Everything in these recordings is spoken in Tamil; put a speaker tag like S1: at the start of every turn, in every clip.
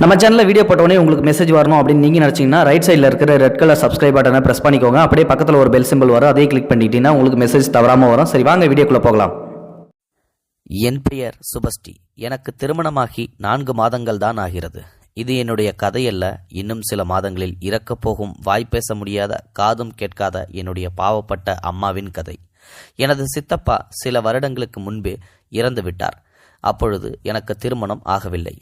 S1: நம்ம சேனலில் வீடியோ போட்டோடனே உங்களுக்கு மெசேஜ் வரணும் அப்படின்னு நீங்கள் நினச்சிங்கன்னா ரைட் சைடில் இருக்கிற ரெட் கலர் சப்ஸ்கிரைப் பட்டனை ப்ரெஸ் பண்ணிக்கோங்க. அப்படியே பக்கத்தில் ஒரு பெல் சிம்பிள் வரும். அதையும் கிளிக் பண்ணிட்டீங்கன்னா உங்களுக்கு மெசேஜ் தவறாமல் வரும். சரி வாங்க வீடியோக்குள்ளே போகலாம்.
S2: என் பெயர் சுபஸ்ரீ. எனக்கு திருமணமாகி நான்கு மாதங்கள் தான் ஆகிறது. இது என்னுடைய கதையல்ல. இன்னும் சில மாதங்களில் இறக்கப் போகும் வாய்ப்பேச முடியாத காதும் கேட்காத என்னுடைய பாவப்பட்ட அம்மாவின் கதை. எனது சித்தப்பா சில வருடங்களுக்கு முன்பே இறந்து விட்டார் அப்பொழுது எனக்கு திருமணம் ஆகவில்லை.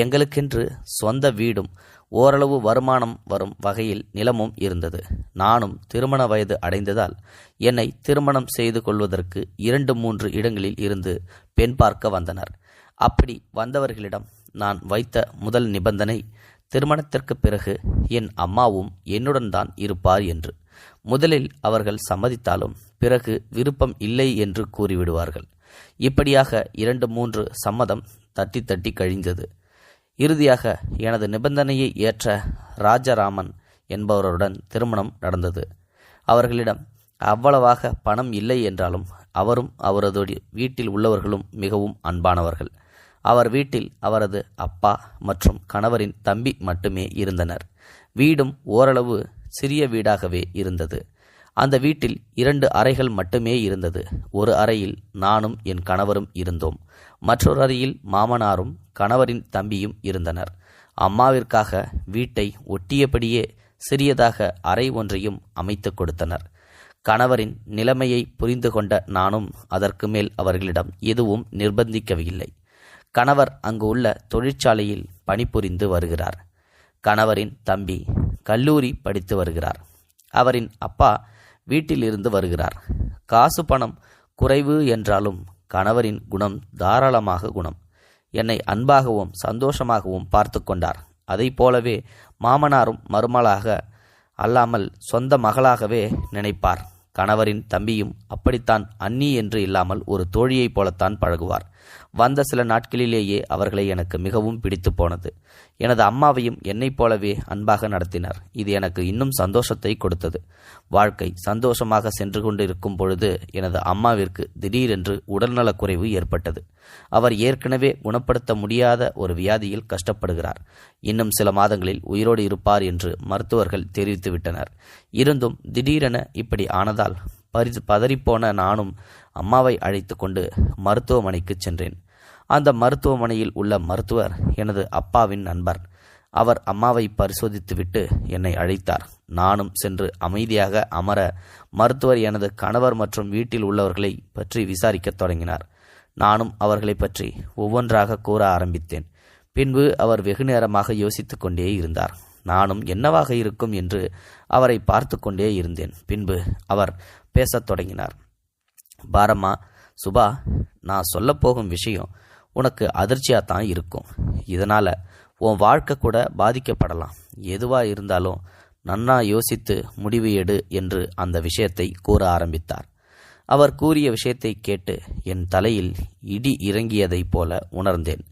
S2: எங்களுக்கென்று சொந்த வீடும் ஓரளவு வருமானம் வரும் வகையில் நிலமும் இருந்தது. நானும் திருமண வயது அடைந்ததால் என்னை திருமணம் செய்து கொள்வதற்கு இரண்டு மூன்று இடங்களில் இருந்து பெண் பார்க்க வந்தனர். அப்படி வந்தவர்களிடம் நான் வைத்த முதல் நிபந்தனை திருமணத்திற்கு பிறகு என் அம்மாவும் என்னுடன் தான் இருப்பார் என்று. முதலில் அவர்கள் சம்மதித்தாலும் பிறகு விருப்பம் இல்லை என்று கூறிவிடுவார்கள். இப்படியாக இரண்டு மூன்று சம்மதம் தட்டி தட்டி கழிந்தது. இறுதியாக எனது நிபந்தனையை ஏற்ற ராஜராமன் என்பவருடன் திருமணம் நடந்தது. அவர்களிடம் அவ்வளவாக பணம் இல்லை என்றாலும் அவரும் அவரது வீட்டில் உள்ளவர்களும் மிகவும் அன்பானவர்கள். அவர் வீட்டில் அவரது அப்பா மற்றும் கணவரின் தம்பி மட்டுமே இருந்தனர். வீடும் ஓரளவு சிறிய வீடாகவே இருந்தது. அந்த வீட்டில் இரண்டு அறைகள் மட்டுமே இருந்தது. ஒரு அறையில் நானும் என் கணவரும் இருந்தோம். மற்றொரு அறையில் மாமனாரும் கணவரின் தம்பியும் இருந்தனர். அம்மாவிற்காக வீட்டை ஒட்டியபடியே சிறியதாக அறை ஒன்றையும் அமைத்து கொடுத்தனர். கணவரின் நிலைமையை புரிந்து கொண்ட நானும் அதற்கு மேல் அவர்களிடம் எதுவும் நிர்பந்திக்கவில்லை. கணவர் அங்கு உள்ள தொழிற்சாலையில் பணிபுரிந்து வருகிறார். கணவரின் தம்பி கல்லூரி படித்து வருகிறார். அவரின் அப்பா வீட்டில் இருந்து வருகிறார். காசு பணம் குறைவு என்றாலும் கணவரின் குணம் தாராளமாக குணம். என்னை அன்பாகவும் சந்தோஷமாகவும் பார்த்து கொண்டார். அதை போலவே மாமனாரும் மருமலாக அல்லாமல் சொந்த மகளாகவே நினைப்பார். கணவரின் தம்பியும் அப்படித்தான் அன்னி என்று இல்லாமல் ஒரு தோழியைப் போலத்தான் பழகுவார். வந்த சில நாட்களிலேயே அவர்களை எனக்கு மிகவும் பிடித்து போனது. எனது அம்மாவையும் என்னைப் போலவே அன்பாக நடத்தினர். இது எனக்கு இன்னும் சந்தோஷத்தை கொடுத்தது. வாழ்க்கை சந்தோஷமாக சென்று கொண்டிருக்கும் பொழுது எனது அம்மாவிற்கு திடீரென்று உடல்நலக்குறைவு ஏற்பட்டது. அவர் ஏற்கனவே குணப்படுத்த முடியாத ஒரு வியாதியில் கஷ்டப்படுகிறார். இன்னும் சில மாதங்களில் உயிரோடு இருப்பார் என்று மருத்துவர்கள் தெரிவித்துவிட்டனர் இருந்தும் திடீரென இப்படி ஆனதால் பரி பதறிப்போன நானும் அம்மாவை அழைத்து கொண்டு மருத்துவமனைக்கு சென்றேன். அந்த மருத்துவமனையில் உள்ள மருத்துவர் எனது அப்பாவின் நண்பர். அவர் அம்மாவை பரிசோதித்துவிட்டு என்னை அழைத்தார். நானும் சென்று அமைதியாக அமர மருத்துவர் எனது கணவர் மற்றும் வீட்டில் உள்ளவர்களை பற்றி விசாரிக்கத் தொடங்கினார். நானும் அவர்களை பற்றி ஒவ்வொன்றாக கூற ஆரம்பித்தேன். பின்பு அவர் வெகு நேரமாக யோசித்துக் கொண்டே இருந்தார். நானும் என்னவாக இருக்கும் என்று அவரை பார்த்து கொண்டே இருந்தேன். பின்பு அவர் பேசத் தொடங்கினார். பாரம்மா சுபா நான் சொல்லப்போகும் விஷயம் உனக்கு அதிர்ச்சியாக தான் இருக்கும். இதனால் உன் வாழ்க்கை கூட பாதிக்கப்படலாம். எதுவாக இருந்தாலும் நன்னா யோசித்து முடிவு எடு என்று அந்த விஷயத்தை கூற ஆரம்பித்தார். அவர் கூறிய விஷயத்தை கேட்டு என் தலையில் இடி இறங்கியதைப் போல உணர்ந்தேன்.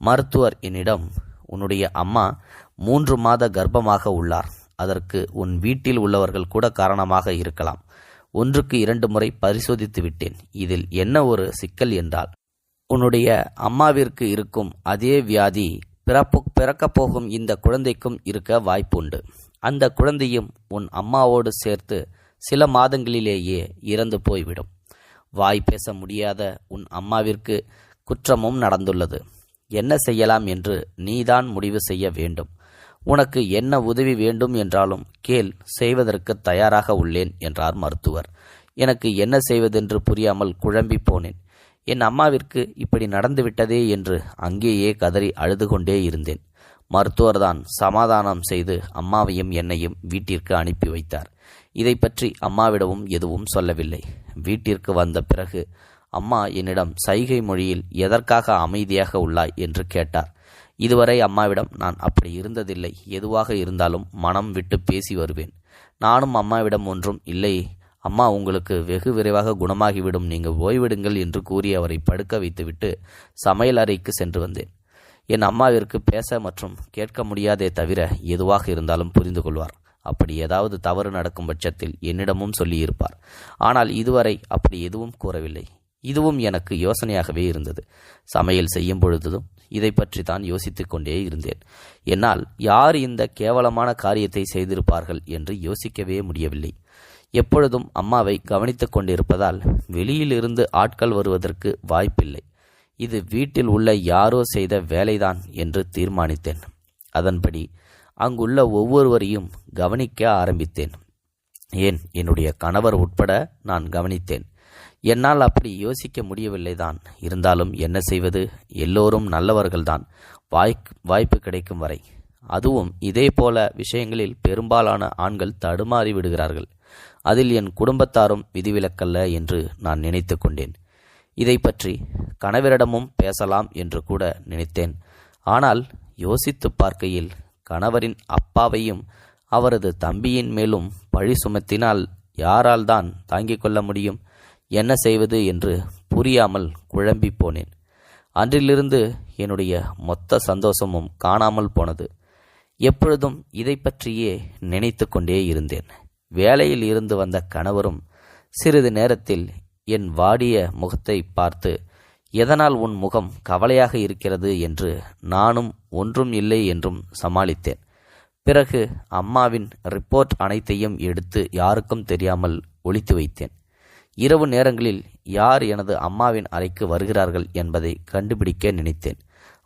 S2: மருத்துவர் என்னிடம் உன்னுடைய அம்மா மூன்று மாத கர்ப்பமாக உள்ளார். அதற்கு உன் வீட்டில் உள்ளவர்கள் கூட காரணமாக இருக்கலாம். ஒன்றுக்கு இரண்டு முறை பரிசோதித்து விட்டேன். இதில் என்ன ஒரு சிக்கல் என்றால் உன்னுடைய அம்மாவிற்கு இருக்கும் அதே வியாதி பிறப்பு பிறக்கப் போகும் இந்த குழந்தைக்கும் இருக்க வாய்ப்புண்டு. அந்த குழந்தையும் உன் அம்மாவோடு சேர்த்து சில மாதங்களிலேயே இறந்து போய்விடும். வாய் பேச முடியாத உன் அம்மாவிற்கு குற்றமும் நடந்துள்ளது. என்ன செய்யலாம் என்று நீதான் முடிவு செய்ய வேண்டும். உனக்கு என்ன உதவி வேண்டும் என்றாலும் கேள் செய்வதற்கு தயாராக உள்ளேன் என்றார் மருத்துவர். எனக்கு என்ன செய்வதென்று புரியாமல் குழம்பி போனேன். என் அம்மாவிற்கு இப்படி நடந்துவிட்டதே என்று அங்கேயே கதறி அழுது கொண்டே இருந்தேன். மருத்துவர்தான் சமாதானம் செய்து அம்மாவையும் என்னையும் வீட்டிற்கு அனுப்பி வைத்தார். இதை பற்றி அம்மாவிடமும் எதுவும் சொல்லவில்லை. வீட்டிற்கு வந்த பிறகு அம்மா என்னிடம் சைகை மொழியில் எதற்காக அமைதியாக உள்ளாய் என்று கேட்டார். இதுவரை அம்மாவிடம் நான் அப்படி இருந்ததில்லை. எதுவாக இருந்தாலும் மனம் விட்டு பேசி வருவேன். நானும் அம்மாவிடம் ஒன்றும் இல்லை. அம்மா உங்களுக்கு வெகு விரைவாக குணமாகிவிடும். நீங்கள் ஓய்விடுங்கள் என்று கூறி அவரை படுக்க வைத்துவிட்டு சமையல் அறைக்கு சென்று வந்தேன். என் அம்மாவிற்கு பேச மற்றும் கேட்க முடியாதே தவிர எதுவாக இருந்தாலும் புரிந்து கொள்வார். அப்படி ஏதாவது தவறு நடக்கும் பட்சத்தில் என்னிடமும் சொல்லியிருப்பார். ஆனால் இதுவரை அப்படி எதுவும் கூறவில்லை. இதுவும் எனக்கு யோசனையாகவே இருந்தது. சமையல் செய்யும் பொழுதும் இதை பற்றி தான் யோசித்துக் கொண்டே இருந்தேன். என்னால் யார் இந்த கேவலமான காரியத்தை செய்திருப்பார்கள் என்று யோசிக்கவே முடியவில்லை. எப்பொழுதும் அம்மாவை கவனித்துக் கொண்டிருப்பதால் வெளியிலிருந்து ஆட்கள் வருவதற்கு வாய்ப்பில்லை. இது வீட்டில் உள்ள யாரோ செய்த வேலைதான் என்று தீர்மானித்தேன். அதன்படி அங்குள்ள ஒவ்வொருவரையும் கவனிக்க ஆரம்பித்தேன். ஏன் என்னுடைய கணவர் உட்பட நான் கவனித்தேன். என்னால் அப்படி யோசிக்க முடியவில்லைதான். இருந்தாலும் என்ன செய்வது? எல்லோரும் நல்லவர்கள்தான். வாய் வாய்ப்பு கிடைக்கும் வரை. அதுவும் இதே போல விஷயங்களில் பெரும்பாலான ஆண்கள் தடுமாறி விடுகிறார்கள் அதில் என் குடும்பத்தாரும் விதிவிலக்கல்ல என்று நான் நினைத்து கொண்டேன். இதை பற்றி கணவரிடமும் பேசலாம் என்று கூட நினைத்தேன். ஆனால் யோசித்து பார்க்கையில் கணவரின் அப்பாவையும் அவரது தம்பியின் மேலும் பழி சுமத்தினால் யாரால் தான் தாங்கிக் கொள்ள முடியும்? என்ன செய்வது என்று புரியாமல் குழம்பி போனேன். அன்றிலிருந்து என்னுடைய மொத்த சந்தோஷமும் காணாமல் போனது. எப்பொழுதும் இதை பற்றியே நினைத்து கொண்டே இருந்தேன். வேலையில் இருந்து வந்த கணவரும் சிறிது நேரத்தில் என் வாடிய முகத்தை பார்த்து எதனால் உன் முகம் கவலையாக இருக்கிறது என்று நானும் ஒன்றும் இல்லை என்றும் சமாளித்தேன். பிறகு அம்மாவின் ரிப்போர்ட் அனைத்தையும் எடுத்து யாருக்கும் தெரியாமல் ஒழித்து வைத்தேன். இரவு நேரங்களில் யார் எனது அம்மாவின் அறைக்கு வருகிறார்கள் என்பதை கண்டுபிடிக்க நினைத்தேன்.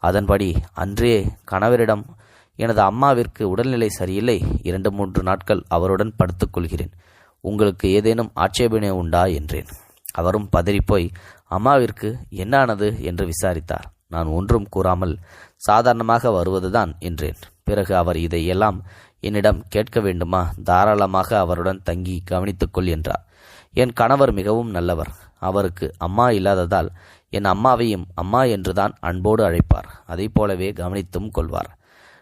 S2: அதன்படி அன்றே கணவரிடம் எனது அம்மாவிற்கு உடல்நிலை சரியில்லை. இரண்டு மூன்று நாட்கள் அவருடன் படுத்துக்கொள்கிறேன் உங்களுக்கு ஏதேனும் ஆட்சேபனை உண்டா? என்றேன். அவரும் பதறிப்போய் அம்மாவிற்கு என்னானது என்று விசாரித்தார். நான் ஒன்றும் கூறாமல் சாதாரணமாக வருவதுதான் என்றேன். பிறகு அவர் இதையெல்லாம் என்னிடம் கேட்க வேண்டுமா? தாராளமாக அவருடன் தங்கி கவனித்துக்கொள் என்றார். என் கணவர் மிகவும் நல்லவர். அவருக்கு அம்மா இல்லாததால் என் அம்மாவையும் அம்மா என்றுதான் அன்போடு அழைப்பார். அதை போலவே கவனித்தும் கொள்வார்.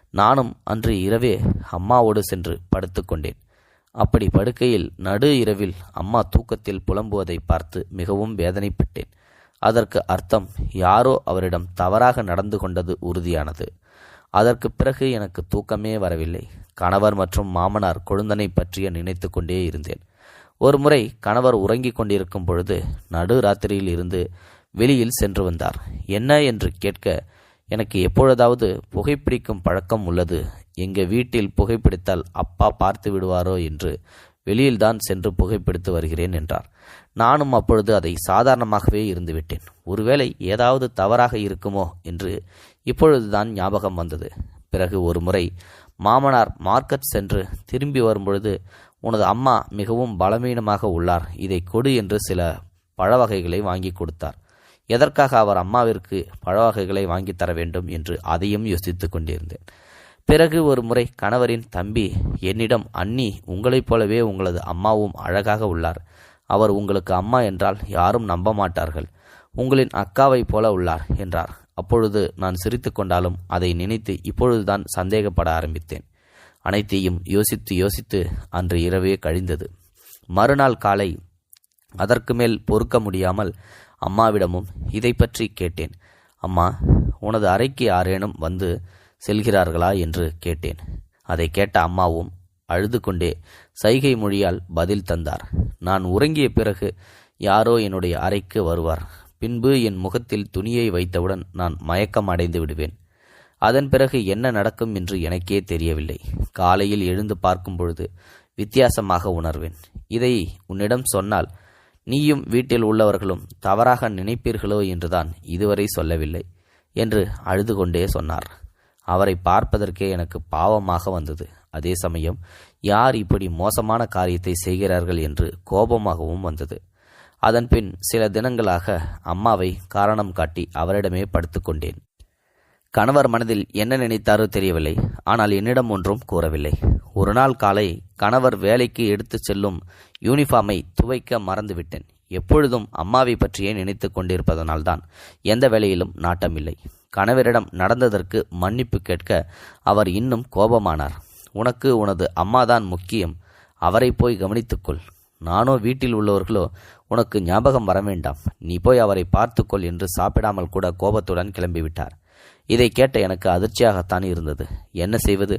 S2: நானும் அன்று இரவே அம்மாவோடு சென்று படுத்துக்கொண்டேன் அப்படி படுக்கையில் நடு இரவில் அம்மா தூக்கத்தில் புலம்புவதை பார்த்து மிகவும் வேதனைப்பட்டேன். அதற்கு அர்த்தம் யாரோ அவரிடம் தவறாக நடந்து கொண்டது உறுதியானது. அதற்கு பிறகு எனக்கு தூக்கமே வரவில்லை. கணவர் மற்றும் மாமனார் கொழுந்தனை பற்றிய நினைத்து கொண்டே இருந்தேன். ஒருமுறை கணவர் உறங்கிக் கொண்டிருக்கும் பொழுது நடு ராத்திரியில் இருந்து வெளியில் சென்று வந்தார். என்ன? என்று கேட்க எனக்கு எப்பொழுதாவது புகைப்பிடிக்கும் பழக்கம் உள்ளது. எங்கள் வீட்டில் புகைப்பிடித்தால் அப்பா பார்த்து விடுவாரோ என்று வெளியில்தான் சென்று புகைப்பிடித்து வருகிறேன் என்றார். நானும் அப்பொழுது அதை சாதாரணமாகவே இருந்துவிட்டேன். ஒருவேளை ஏதாவது தவறாக இருக்குமோ என்று இப்பொழுதுதான் ஞாபகம் வந்தது. பிறகு ஒரு முறை மாமனார் மார்க்கெட் சென்று திரும்பி வரும்பொழுது உனது அம்மா மிகவும் பலவீனமாக உள்ளார். இதை கொடு என்று சில பழ வகைகளை வாங்கி கொடுத்தார். எதற்காக அவர் அம்மாவிற்கு பழ வகைகளை வாங்கி தர வேண்டும் என்று அதையும் யோசித்து கொண்டிருந்தேன். பிறகு ஒரு முறை கணவரின் தம்பி என்னிடம் அண்ணி உங்களைப் போலவே உங்களது அம்மாவும் அழகாக உள்ளார். அவர் உங்களுக்கு அம்மா என்றால் யாரும் நம்ப மாட்டார்கள். உங்களின் அக்காவைப் போல உள்ளார் என்றார். அப்பொழுது நான் சிரித்து கொண்டாலும் அதை நினைத்து இப்பொழுதுதான் சந்தேகப்பட ஆரம்பித்தேன். அனைத்தையும் யோசித்து யோசித்து அன்று இரவே கழிந்தது. மறுநாள் காலை அதற்கு மேல் பொறுக்க முடியாமல் அம்மாவிடமும் இதை பற்றி கேட்டேன். அம்மா உனது அறைக்கு யாரேனும் வந்து செல்கிறார்களா என்று கேட்டேன். அதை கேட்ட அம்மாவும் அழுது கொண்டே சைகை மொழியால் பதில் தந்தார். நான் உறங்கிய பிறகு யாரோ என்னுடைய அறைக்கு வருவார். பின்பு என் முகத்தில் துணியை வைத்தவுடன் நான் மயக்கம் அடைந்து விடுவேன். அதன் பிறகு என்ன நடக்கும் என்று எனக்கே தெரியவில்லை. காலையில் எழுந்து பார்க்கும் பொழுது வித்தியாசமாக உணர்வேன். இதை உன்னிடம் சொன்னால் நீயும் வீட்டில் உள்ளவர்களும் தவறாக நினைப்பீர்களோ என்றுதான் இதுவரை சொல்லவில்லை என்று அழுது கொண்டே சொன்னார். அவரை பார்ப்பதற்கே எனக்கு பாவமாக வந்தது. அதே சமயம் யார் இப்படி மோசமான காரியத்தை செய்கிறார்கள் என்று கோபமாகவும் வந்தது. அதன்பின் சில தினங்களாக அம்மாவை காரணம் காட்டி அவரிடமே படுத்துக்கொண்டேன் கணவர் மனதில் என்ன நினைத்தாரோ தெரியவில்லை. ஆனால் என்னிடம் ஒன்றும் கூறவில்லை. ஒரு நாள் காலை கணவர் வேலைக்கு எடுத்துச் செல்லும் யூனிஃபார்மை துவைக்க மறந்துவிட்டேன். எப்பொழுதும் அம்மாவை பற்றியே நினைத்து கொண்டிருப்பதனால்தான் எந்த வேலையிலும் நாட்டமில்லை. கணவரிடம் நடந்ததற்கு மன்னிப்பு கேட்க அவர் இன்னும் கோபமானார். உனக்கு உனது அம்மாதான் முக்கியம். அவரை போய் கவனித்துக்கொள் நானோ வீட்டில் உள்ளவர்களோ உனக்கு ஞாபகம் வர வேண்டாம். நீ போய் அவரை பார்த்துக்கொள் என்று சாப்பிடாமல் கூட கோபத்துடன் கிளம்பிவிட்டார். இதை கேட்ட எனக்கு அதிர்ச்சியாகத்தான் இருந்தது. என்ன செய்வது?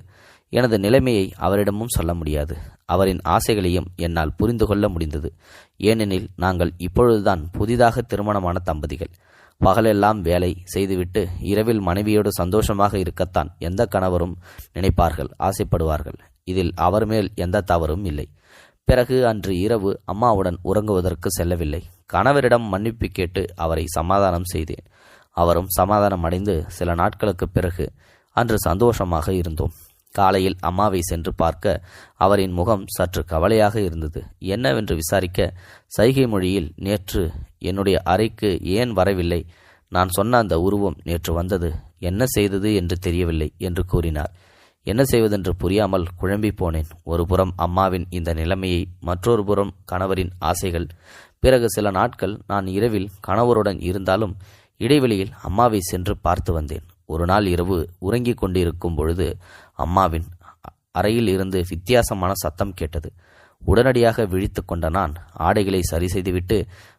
S2: எனது நிலைமையை அவரிடமும் சொல்ல முடியாது. அவரின் ஆசைகளையும் என்னால் புரிந்து கொள்ள முடிந்தது. ஏனெனில் நாங்கள் இப்பொழுதுதான் புதிதாக திருமணமான தம்பதிகள். பகலெல்லாம் வேலை செய்துவிட்டு இரவில் மனைவியோடு சந்தோஷமாக இருக்கத்தான் எந்த கணவரும் நினைப்பார்கள் ஆசைப்படுவார்கள். இதில் அவர் மேல் எந்த தவறும் இல்லை. பிறகு அன்று இரவு அம்மாவுடன் உறங்குவதற்கு செல்லவில்லை. கணவரிடம் மன்னிப்பு கேட்டு அவரை சமாதானம் செய்தேன். அவரும் சமாதானம் அடைந்து சில நாட்களுக்கு பிறகு அன்று சந்தோஷமாக இருந்தோம். காலையில் அம்மாவை சென்று பார்க்க அவரின் முகம் சற்று கவலையாக இருந்தது. என்னவென்று விசாரிக்க சைகை மொழியில் நேற்று என்னுடைய அறைக்கு ஏன் வரவில்லை? நான் சொன்ன அந்த உருவம் நேற்று வந்தது. என்ன செய்தது என்று தெரியவில்லை என்று கூறினார். என்ன செய்வதென்று புரியாமல் குழம்பி போனேன். ஒரு புறம் அம்மாவின் இந்த நிலைமையை மற்றொரு புறம் கணவரின் ஆசைகள். பிறகு சில நாட்கள் நான் இரவில் கணவருடன் இருந்தாலும் இடைவெளியில் அம்மாவை சென்று பார்த்து வந்தேன். ஒரு நாள் இரவு உறங்கிக் கொண்டிருக்கும் பொழுது அம்மாவின் அறையில் இருந்து வித்தியாசமான சத்தம் கேட்டது. உடனடியாக விழித்து கொண்ட நான் ஆடைகளை சரி செய்துவிட்டு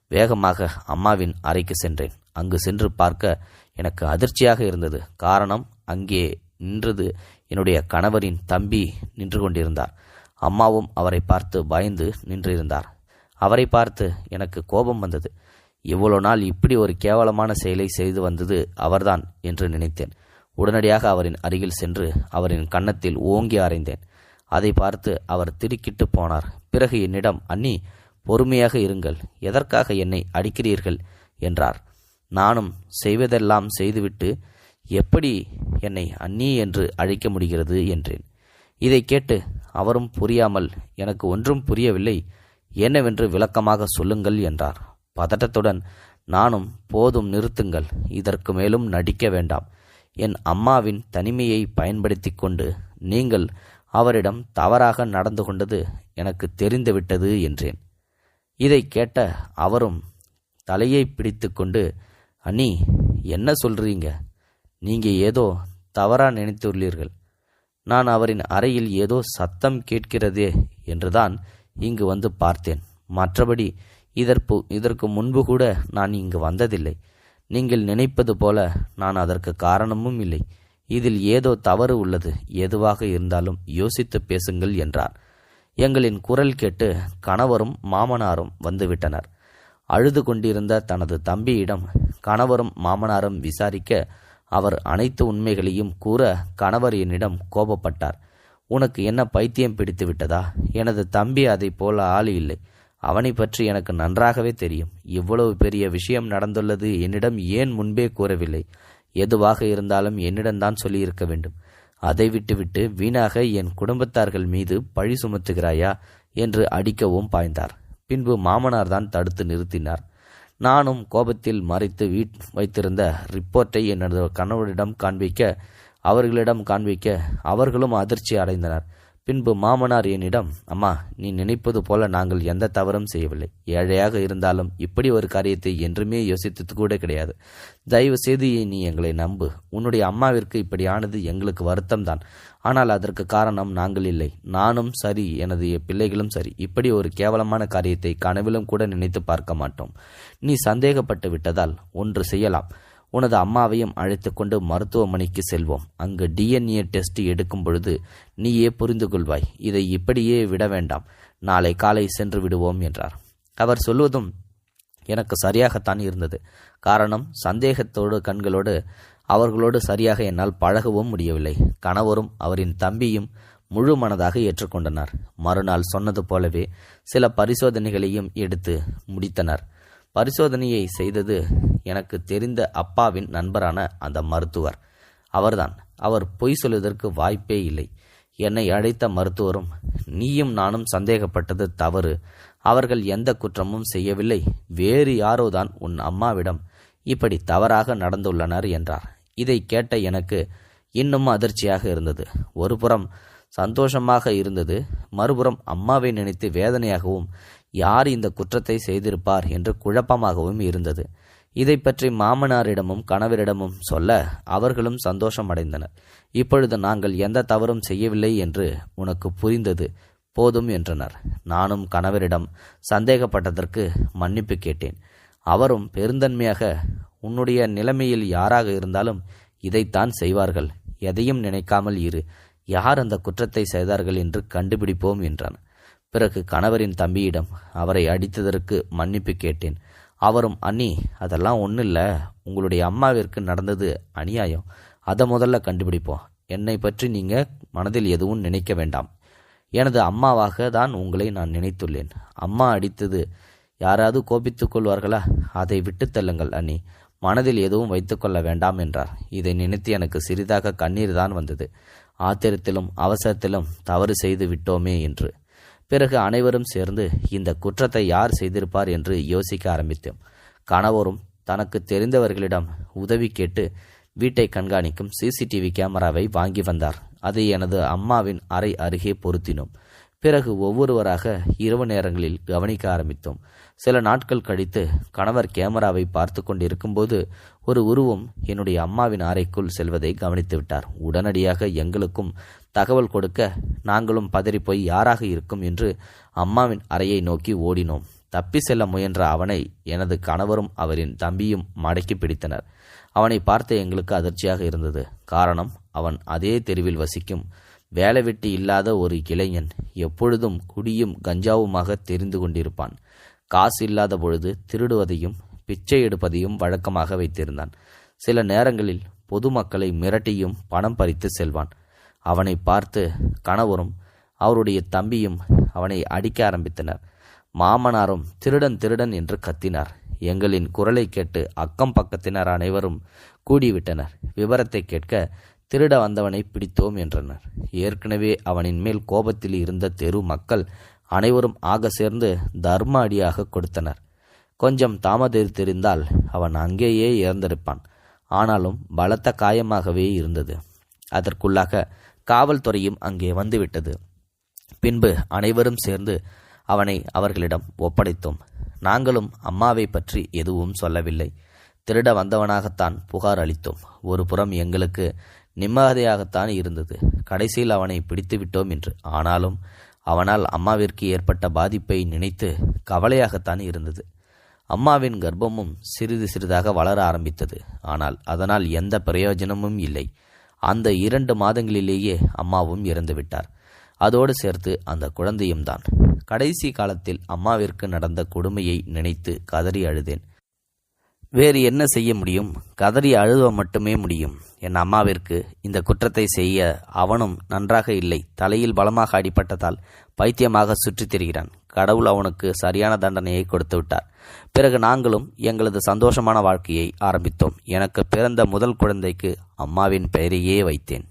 S2: வேகமாக அம்மாவின் அறைக்கு சென்றேன். அங்கு சென்று பார்க்க எனக்கு அதிர்ச்சியாக இருந்தது. காரணம் அங்கே நின்றது என்னுடைய கணவரின் தம்பி நின்று கொண்டிருந்தார். அம்மாவும் அவரை பார்த்து பயந்து நின்றிருந்தார். அவரை பார்த்து எனக்கு கோபம் வந்தது. இவ்வளோ நாள் இப்படி ஒரு கேவலமான செயலை செய்து வந்தது அவர்தான் என்று நினைத்தேன். உடனடியாக அவரின் அருகில் சென்று அவரின் கன்னத்தில் ஓங்கி அறைந்தேன். அதை பார்த்து அவர் திடுக்கிட்டு போனார். பிறகு என்னிடம் அண்ணி பொறுமையாக இருங்கள். எதற்காக என்னை அடிக்கிறீர்கள்? என்றார். நானும் செய்வதெல்லாம் செய்துவிட்டு எப்படி என்னை அண்ணி என்று அழைக்க முடிகிறது? என்றேன். இதை கேட்டு அவரும் புரியாமல் எனக்கு ஒன்றும் புரியவில்லை. என்னவென்று விளக்கமாக சொல்லுங்கள் என்றார். பதட்டத்துடன் நானும் போதும் நிறுத்துங்கள் இதற்கு மேலும் நடிக்க வேண்டாம். என் அம்மாவின் தனிமையை பயன்படுத்தி கொண்டு நீங்கள் அவரிடம் தவறாக நடந்து கொண்டது எனக்கு தெரிந்துவிட்டது என்றேன். இதை கேட்ட அவரும் தலையை பிடித்துக்கொண்டு அண்ணி என்ன சொல்றீங்க? நீங்க ஏதோ தவறா நினைத்துள்ளீர்கள். நான் அவரின் அறையில் ஏதோ சத்தம் கேட்கிறதே என்றுதான் இங்கு வந்து பார்த்தேன். மற்றபடி இதற்கு இதற்கு முன்பு கூட நான் இங்கு வந்ததில்லை. நீங்கள் நினைப்பது போல நான் அதற்கு காரணமும் இல்லை. இதில் ஏதோ தவறு உள்ளது. எதுவாக இருந்தாலும் யோசித்து பேசுங்கள் என்றார் எங்களின் குரல் கேட்டு கணவரும் மாமனாரும் வந்துவிட்டனர். அழுது கொண்டிருந்த தனது தம்பியிடம் கணவரும் மாமனாரும் விசாரிக்க அவர் அனைத்து உண்மைகளையும் கூற கணவர் என்னிடம் கோபப்பட்டார். உனக்கு என்ன பைத்தியம் பிடித்து விட்டதா எனது தம்பி அதைப் போல ஆள் இல்லை. அவனை பற்றி எனக்கு நன்றாகவே தெரியும். இவ்வளவு பெரிய விஷயம் நடந்துள்ளது என்னிடம் ஏன் முன்பே கூறவில்லை? எதுவாக இருந்தாலும் என்னிடம்தான் சொல்லியிருக்க வேண்டும். அதை விட்டுவிட்டு வீணாக என் குடும்பத்தார்கள் மீது பழி சுமத்துகிறாயா? என்று அடிக்கவும் பாய்ந்தார். பின்பு மாமனார் தான் தடுத்து நிறுத்தினார். நானும் கோபத்தில் மறைத்து வீட் வைத்திருந்த ரிப்போர்ட்டை எனது கணவரிடம் காண்பிக்க அவர்களிடம் காண்பிக்க அவர்களும் அதிர்ச்சி அடைந்தனர். பின்பு மாமனார் என்னிடம் அம்மா நீ நினைப்பது போல நாங்கள் எந்த தவறும் செய்யவில்லை. ஏழையாக இருந்தாலும் இப்படி ஒரு காரியத்தை என்றுமே யோசித்தது கூட கிடையாது. தயவு செய்து நீ எங்களை நம்பு. உன்னுடைய அம்மாவிற்கு இப்படியானது எங்களுக்கு வருத்தம்தான். ஆனால் அதற்கு காரணம் நாங்கள் இல்லை. நானும் சரி எனது பிள்ளைகளும் சரி. இப்படி ஒரு கேவலமான காரியத்தை கனவிலும் கூட நினைத்து பார்க்க மாட்டோம். நீ சந்தேகப்பட்டு விட்டதால் ஒன்று செய்யலாம். உனது அம்மாவையும் அழைத்து கொண்டு மருத்துவமனைக்கு செல்வோம். அங்கு டிஎன்ஏ டெஸ்ட் எடுக்கும் பொழுது நீயே புரிந்து கொள்வாய் இதை இப்படியே விட வேண்டாம். நாளை காலை சென்று விடுவோம் என்றார். அவர் சொல்வதும் எனக்கு சரியாகத்தான் இருந்தது. காரணம் சந்தேகத்தோடு கண்களோடு அவர்களோடு சரியாக என்னால் பழகவும் முடியவில்லை. கணவரும் அவரின் தம்பியும் முழு மனதாக ஏற்றுக்கொண்டனர். மறுநாள் சொன்னது போலவே சில பரிசோதனைகளையும் எடுத்து முடித்தனர். பரிசோதனையை செய்தது எனக்கு தெரிந்த அப்பாவின் நண்பரான அந்த மருத்துவர். அவர்தான். அவர் பொய் சொல்வதற்கு வாய்ப்பே இல்லை. என்னை அழைத்த மருத்துவரும் நீயும் நானும் சந்தேகப்பட்டது தவறு. அவர்கள் எந்த குற்றமும் செய்யவில்லை. வேறு யாரோதான் உன் அம்மாவிடம் இப்படி தவறாக நடந்துள்ளனர்? என்றார். இதை கேட்ட எனக்கு இன்னும் அதிர்ச்சியாக இருந்தது. ஒருபுறம் சந்தோஷமாக இருந்தது. மறுபுறம் அம்மாவை நினைத்து வேதனையாகவும் யார் இந்த குற்றத்தை செய்திருப்பார் என்று குழப்பமாகவும் இருந்தது. இதை பற்றி மாமனாரிடமும் கணவரிடமும் சொல்ல அவர்களும் சந்தோஷம் அடைந்தனர். இப்பொழுது நாங்கள் எந்த தவறும் செய்யவில்லை என்று உனக்கு புரிந்தது போதும் என்றனர். நானும் கணவரிடம் சந்தேகப்பட்டதற்கு மன்னிப்பு கேட்டேன். அவரும் பெருந்தன்மையாக உன்னுடைய நிலைமையில் யாராக இருந்தாலும் இதைத்தான் செய்வார்கள். எதையும் நினைக்காமல் இரு. யார் அந்த குற்றத்தை செய்தார்கள் என்று கண்டுபிடிப்போம் என்றான். பிறகு கணவரின் தம்பியிடம் அவரை அடித்ததற்கு மன்னிப்பு கேட்டேன். அவரும் அண்ணி அதெல்லாம் ஒன்றும் இல்லை உங்களுடைய அம்மாவிற்கு நடந்தது அநியாயம். அதை முதல்ல கண்டுபிடிப்போம். என்னை பற்றி நீங்கள் மனதில் எதுவும் நினைக்க வேண்டாம். எனது அம்மாவாக தான் உங்களை நான் நினைத்துள்ளேன். அம்மா அடித்தது யாராவது கோபித்துக் கொள்வார்களா? அதை விட்டு தள்ளுங்கள் அண்ணி. மனதில் எதுவும் வைத்துக்கொள்ள வேண்டாம் என்றார். இதை நினைத்து எனக்கு சிறிதாக கண்ணீர் தான் வந்தது. ஆத்திரத்திலும் அவசரத்திலும் தவறு செய்து விட்டோமே என்று. பிறகு அனைவரும் சேர்ந்து இந்த குற்றத்தை யார் செய்திருப்பார் என்று யோசிக்க ஆரம்பித்தோம். கணவரும் தனக்கு தெரிந்தவர்களிடம் உதவி கேட்டு வீட்டை கண்காணிக்கும் சிசிடிவி கேமராவை வாங்கி வந்தார். அதை எனது அம்மாவின் அறை அருகே பொருத்தினோம். பிறகு ஒவ்வொருவராக இரவு நேரங்களில் கவனிக்க ஆரம்பித்தோம். சில நாட்கள் கழித்து கணவர் கேமராவை பார்த்து கொண்டிருக்கும்போது ஒரு உருவம் என்னுடைய அம்மாவின் அறைக்குள் செல்வதை கவனித்து விட்டார் உடனடியாக எங்களுக்கும் தகவல் கொடுக்க நாங்களும் பதறிப்போய் யாராக இருக்கும் என்று அம்மாவின் அறையை நோக்கி ஓடினோம். தப்பி செல்ல முயன்ற அவனை எனது கணவரும் அவரின் தம்பியும் மடக்கி பிடித்தனர். அவனை பார்த்த எங்களுக்கு அதிர்ச்சியாக இருந்தது. காரணம் அவன் அதே தெருவில் வசிக்கும் வேலை வெட்டி இல்லாத ஒரு இளைஞன். எப்பொழுதும் குடியும் கஞ்சாவுமாக தெரிந்து கொண்டிருப்பான். காசு இல்லாத பொழுது திருடுவதையும் பிச்சை எடுப்பதையும் வழக்கமாக வைத்திருந்தான். சில நேரங்களில் பொதுமக்களை மிரட்டியும் பணம் பறித்து செல்வான். அவனை பார்த்து கணவரும் அவருடைய தம்பியும் அவனை அடிக்க ஆரம்பித்தனர். மாமனாரும் திருடன் திருடன் என்று கத்தினார். எங்களின் குரலை கேட்டு அக்கம் பக்கத்தினர் அனைவரும் கூடிவிட்டனர். விவரத்தை கேட்க திருட வந்தவனை பிடித்தோம் என்றனர். ஏற்கனவே அவனின் மேல் கோபத்தில் இருந்த தெரு மக்கள் அனைவரும் ஆக சேர்ந்து தர்ம அடியாக கொடுத்தனர். கொஞ்சம் தாமதித்திருந்தால் அவன் அங்கேயே இறந்திருப்பான். ஆனாலும் பலத்த காயமாகவே இருந்தது. அதற்குள்ளாக காவல்துறையும் அங்கே வந்துவிட்டது. பின்பு அனைவரும் சேர்ந்து அவனை அவர்களிடம் ஒப்படைத்தோம். நாங்களும் அம்மாவை பற்றி எதுவும் சொல்லவில்லை. திருட வந்தவனாகத்தான் புகார் அளித்தோம். ஒரு புறம் எங்களுக்கு நிம்மதியாகத்தான் இருந்தது. கடைசியில் அவனை பிடித்து விட்டோம் என்று. ஆனாலும் அவனால் அம்மாவிற்கு ஏற்பட்ட பாதிப்பை நினைத்து கவலையாகத்தான் இருந்தது. அம்மாவின் கர்ப்பமும் சிறிது சிறிதாக வளர ஆரம்பித்தது. ஆனால் அதனால் எந்த பிரயோஜனமும் இல்லை. அந்த இரண்டு மாதங்களிலேயே அம்மாவும் இறந்துவிட்டார் அதோடு சேர்த்து அந்த குழந்தையும் தான் கடைசி காலத்தில் அம்மாவிற்கு நடந்த கொடுமையை நினைத்து கதறி அழுதேன். வேறு என்ன செய்ய முடியும்? கதறி அழுவ மட்டுமே முடியும். என் அம்மாவிற்கு இந்த குற்றத்தை செய்ய அவனும் நன்றாக இல்லை. தலையில் பலமாக அடிபட்டதால் பைத்தியமாக சுற்றித் திரிகிறான். கடவுள் அவனுக்கு சரியான தண்டனையை கொடுத்து விட்டார். பிறகு நாங்களும் எங்களது சந்தோஷமான வாழ்க்கையை ஆரம்பித்தோம். எனக்கு பிறந்த முதல் குழந்தைக்கு அம்மாவின் பெயரையே வைத்தேன்.